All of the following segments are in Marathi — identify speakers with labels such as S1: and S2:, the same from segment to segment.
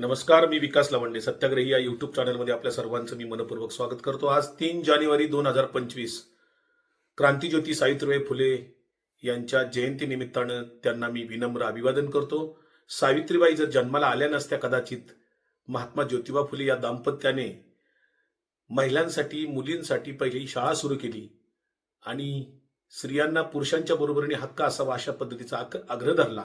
S1: नमस्कार मी विकास लवंडे सत्याग्रही या युट्यूब चॅनलमध्ये आपल्या सर्वांचं मी मनपूर्वक स्वागत करतो. आज तीन जानेवारी दोन हजार पंचवीस क्रांतीज्योती सावित्रीबाई फुले यांच्या जयंतीनिमित्तानं त्यांना मी विनम्र अभिवादन करतो. सावित्रीबाई जर जन्माला आल्या नसत्या कदाचित महात्मा ज्योतिबा फुले या दाम्पत्याने महिलांसाठी मुलींसाठी पहिली शाळा सुरू केली आणि स्त्रियांना पुरुषांच्या बरोबरीने हक्क असावा अशा पद्धतीचा आक- आग्रह धरला.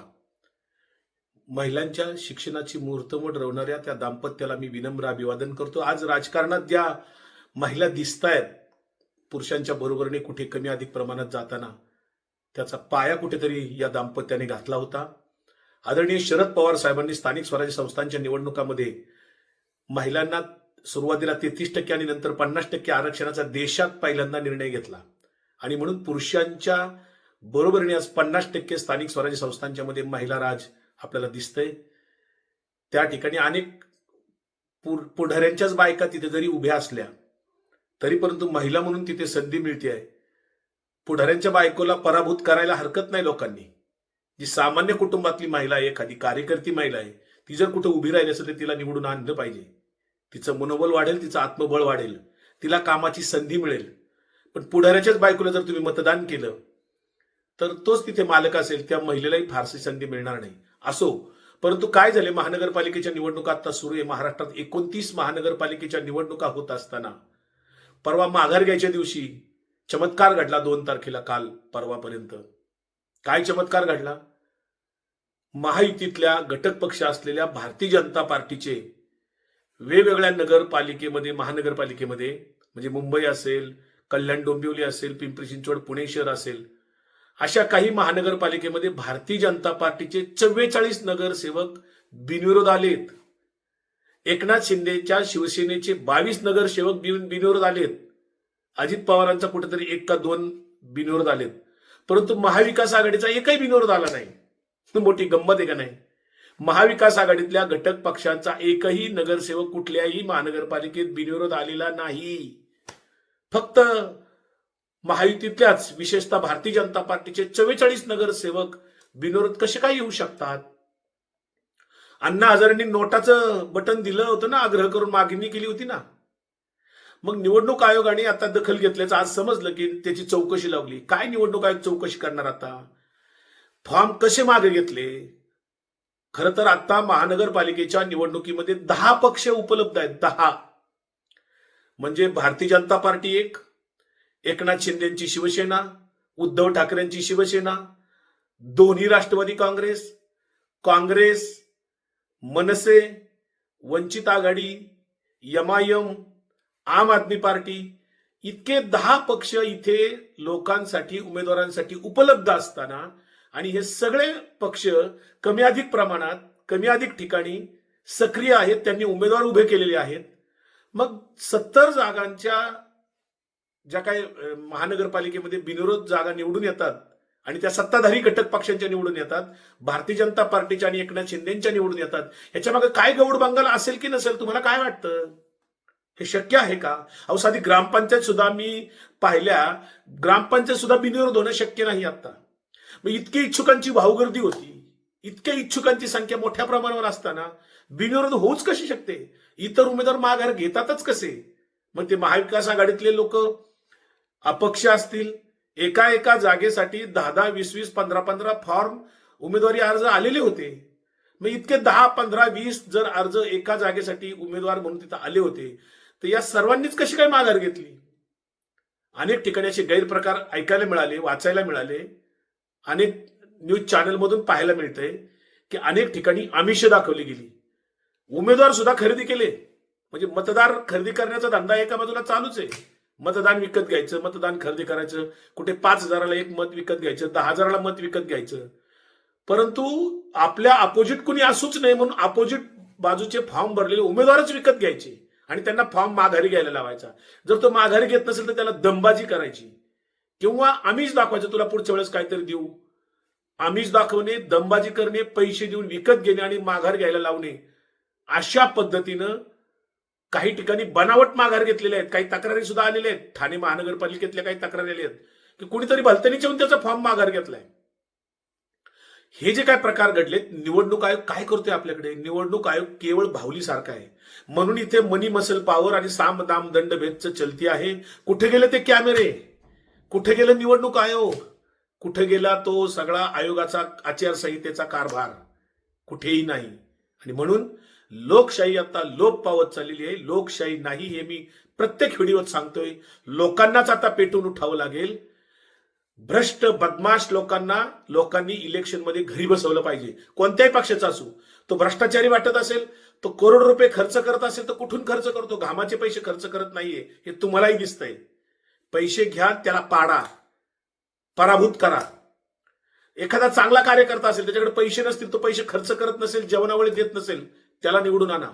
S1: महिलांच्या शिक्षणाची मुहूर्तमोड रवणाऱ्या त्या दाम्पत्याला मी विनम्र अभिवादन करतो. आज राजकारणात ज्या महिला दिसत आहेत पुरुषांच्या बरोबरीने कुठे कमी अधिक प्रमाणात जाताना त्याचा पाया कुठेतरी या दाम्पत्याने घातला होता. आदरणीय शरद पवार साहेबांनी स्थानिक स्वराज्य संस्थांच्या निवडणुकामध्ये महिलांना सुरुवातीला तेहतीस टक्के आणि नंतर पन्नास टक्के आरक्षणाचा देशात पहिल्यांदा निर्णय घेतला. आणि म्हणून पुरुषांच्या बरोबरीने आज पन्नास टक्के स्थानिक स्वराज्य संस्थांच्या मध्ये महिला राज आपल्याला दिसतंय. त्या ठिकाणी अनेक पुढाऱ्यांच्याच बायका तिथे जरी उभ्या असल्या तरी परंतु महिला म्हणून तिथे संधी मिळते आहे पुढाऱ्यांच्या बायकोला पराभूत करायला हरकत नाही लोकांनी. जी सामान्य कुटुंबातली महिला आहे एखादी कार्यकर्ती महिला आहे ती जर कुठे उभी राहिली असेल तर तिला निवडून आणलं पाहिजे. तिचं मनोबल वाढेल तिचं आत्मबळ वाढेल तिला कामाची संधी मिळेल. पण पुढाऱ्याच्याच बायकोला जर तुम्ही मतदान केलं तर तोच तिथे मालक असेल त्या महिलेलाही फारशी संधी मिळणार नाही. असो परंतु काय झाले महानगरपालिकेच्या निवडणुका आता सुरू आहे. महाराष्ट्रात एकोणतीस महानगरपालिकेच्या निवडणुका होत असताना परवा माघार घ्यायच्या दिवशी चमत्कार घडला दोन तारखेला काल परवापर्यंत. काय चमत्कार घडला? महायुतीतल्या घटक पक्ष असलेल्या भारतीय जनता पार्टीचे वेगवेगळ्या नगरपालिकेमध्ये महानगरपालिकेमध्ये म्हणजे मुंबई असेल कल्याण डोंबिवली असेल पिंपरी चिंचवड पुणे शहर असेल अशा काही महानगरपालिकेमध्ये भारतीय जनता पार्टीचे चव्वेचाळीस नगरसेवक बिनविरोध आलेत. एकनाथ शिंदेच्या शिवसेनेचे बावीस नगरसेवक बिनविरोध आलेत. अजित पवारांचा कुठेतरी एक का दोन बिनविरोध आलेत. परंतु महाविकास आघाडीचा एकही बिनविरोध आला नाही. मोठी गंमत आहे का नाही? महाविकास आघाडीतल्या घटक पक्षांचा एकही नगरसेवक कुठल्याही महानगरपालिकेत बिनविरोध आलेला नाही. फक्त महायुतीतल्याच विशेषतः भारतीय जनता पार्टीचे चव्वेचाळीस नगरसेवक बिनविरोध कसे काय येऊ शकतात? अण्णा हजारेंनी नोटाचं बटन दिलं होतं ना आग्रह करून मागणी केली होती ना? मग निवडणूक आयोगाने आता दखल घेतल्याचं आज समजलं की त्याची चौकशी लावली काय निवडणूक आयोग चौकशी करणार आता? फॉर्म कसे मागे घेतले? खरं तर आता महानगरपालिकेच्या निवडणुकीमध्ये दहा पक्ष उपलब्ध आहेत दहा. म्हणजे भारतीय जनता पार्टी एक एकनाथ शिंदेची शिवसेना उद्धव ठाकरेंची शिवसेना दोन्ही राष्ट्रवादी काँग्रेस काँग्रेस मनसे वंचित आघाडी यमायम आम आदमी पार्टी इतके दहा पक्ष इथे लोकांसाठी उमेदवारांसाठी उपलब्ध असताना आणि हे सगळे पक्ष कमी अधिक प्रमाणात कमी अधिक ठिकाणी सक्रिय आहेत त्यांनी उमेदवार उभे केलेले आहेत. मग सत्तर जागांच्या ज्या काही महानगरपालिकेमध्ये बिनविरोध जागा निवडून येतात आणि त्या सत्ताधारी घटक पक्षांच्या निवडून येतात भारतीय जनता पार्टीच्या आणि एकनाथ शिंदेच्या निवडून येतात ह्याच्या मागे काय गौड बंगाल असेल की नसेल तुम्हाला काय वाटतं? हे शक्य आहे का? अहो साधी ग्रामपंचायत सुद्धा मी पाहिल्या ग्रामपंचायत सुद्धा बिनविरोध होणं शक्य नाही आता. मग इतकी इच्छुकांची भाऊगर्दी होती इतक्या इच्छुकांची संख्या मोठ्या प्रमाणावर असताना बिनविरोध होऊच कशी शकते? इतर उमेदवार माघार घेतातच कसे? मग ते महाविकास आघाडीतले लोक अपक्ष असतील एका एका जागेसाठी दहा दहा वीस वीस पंधरा पंधरा फॉर्म उमेदवारी अर्ज आलेले होते. मग इतके दहा पंधरा वीस जर अर्ज एका जागेसाठी उमेदवार म्हणून तिथं आले होते तर या सर्वांनीच कशी काय माघार घेतली? अनेक ठिकाणी असे गैरप्रकार ऐकायला मिळाले वाचायला मिळाले. अनेक न्यूज चॅनलमधून पाहायला मिळतंय की अनेक ठिकाणी आमिष दाखवली गेली. उमेदवार सुद्धा खरेदी केले. म्हणजे मतदार खरेदी करण्याचा धंदा एका बाजूला चालूच आहे. मतदान विकत घ्यायचं मतदान खरेदी करायचं. कुठे पाच हजाराला एक मत विकत घ्यायचं दहा हजाराला मत विकत घ्यायचं. परंतु आपल्या अपोजिट कुणी असूच नाही म्हणून अपोजिट बाजूचे फॉर्म भरलेले उमेदवारच विकत घ्यायचे आणि त्यांना फॉर्म माघारी घ्यायला लावायचा. जर तो माघारी घेत नसेल तर त्याला दंबाजी करायची. किंवा आम्हीच दाखवायचं तुला पुढच्या वेळेस काहीतरी देऊ. आमिष दाखवणे दंबाजी करणे पैसे देऊन विकत घेणे आणि माघार घ्यायला लावणे अशा पद्धतीनं काही ठिकाणी बनावट माघार घेतलेले आहेत काही तक्रारी सुद्धा आलेल्या आहेत. ठाणे महानगरपालिकेतल्या काही तक्रारी आल्या आहेत. की कुणीतरी भलतनीच्या त्याचा फॉर्म माघार घेतलाय. हे जे काय प्रकार घडलेत निवडणूक आयोग काय करतोय आपल्याकडे? निवडणूक आयोग केवळ भावलीसारखा आहे. म्हणून इथे मनी मसल पॉवर आणि साम दाम दंड भेदचं चलती आहे. कुठे गेले ते कॅमेरे? कुठे गेलं निवडणूक आयोग? कुठे गेला तो सगळा आयोगाचा आचारसंहितेचा कारभार? कुठेही नाही. आणि म्हणून लोकशाही आता लोप पावत चाललेली आहे. लोकशाही नाही हे मी प्रत्येक व्हिडिओत सांगतोय. लोकांनाच आता पेटून उठावं लागेल. भ्रष्ट बदमाश लोकांना लोकांनी इलेक्शनमध्ये घरी बसवलं पाहिजे. कोणत्याही पक्षाचा असू. तो भ्रष्टाचारी वाटत असेल तो करोड रुपये खर्च करत असेल तर कुठून खर्च करतो? घामाचे पैसे खर्च करत नाहीये. हे तुम्हालाही दिसतंय. पैसे घ्या त्याला पाडा. पराभूत करा. एखादा चांगला कार्यकर्ता असेल त्याच्याकडे पैसे नसतील तो पैसे खर्च करत नसेल जेवणावळी देत नसेल त्याला निवडून आणा.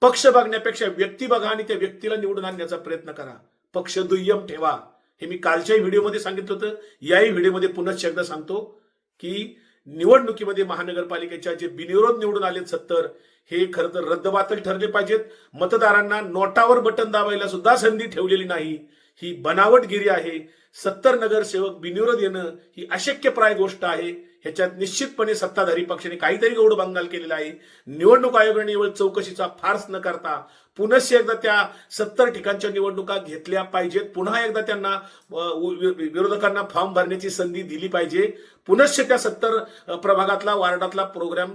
S1: पक्ष बघण्यापेक्षा व्यक्ती बघा आणि त्या व्यक्तीला निवडून आणण्याचा प्रयत्न करा. पक्ष दुय्यम ठेवा. हे मी कालच्याही व्हिडिओमध्ये सांगितलं होतं. याही व्हिडिओमध्ये पुन्हा एकदा सांगतो की निवडणुकीमध्ये महानगरपालिकेच्या जे बिनविरोध निवडून आले सत्तर हे खरं तर रद्दबातल ठरले पाहिजेत. मतदारांना नोटावर बटन दाबायला सुद्धा संधी ठेवलेली नाही. ही बनावटगिरी आहे. सत्तर नगरसेवक बिनविरोध येणं ही अशक्यप्राय गोष्ट आहे. ह्याच्यात निश्चितपणे सत्ताधारी पक्षाने काहीतरी गौड बंगाल केलेला आहे. निवडणूक आयोगाने निवड चौकशीचा फार्स न करता पुनश्च एकदा त्या सत्तर ठिकाणच्या निवडणुका घेतल्या पाहिजेत. पुन्हा एकदा त्यांना वि- विरोधकांना फॉर्म भरण्याची संधी दिली पाहिजे. पुनश्च त्या सत्तर प्रभागातला वार्डातला प्रोग्राम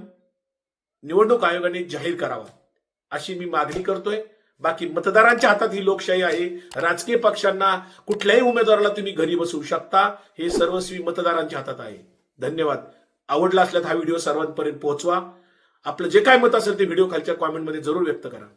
S1: निवडणूक आयोगाने जाहीर करावा. अशी मी मागणी करतोय. बाकी मतदारांच्या हातात ही लोकशाही आहे. राजकीय पक्षांना कुठल्याही उमेदवाराला तुम्ही घरी बसवू शकता. हे सर्वस्वी मतदारांच्या हातात आहे. धन्यवाद. आवडला असल्यास हा व्हिडिओ सर्वांपर्यंत पोहोचवा. आपलं जे काय मत असेल ते व्हिडिओ खालच्या कॉमेंटमध्ये जरूर व्यक्त करा.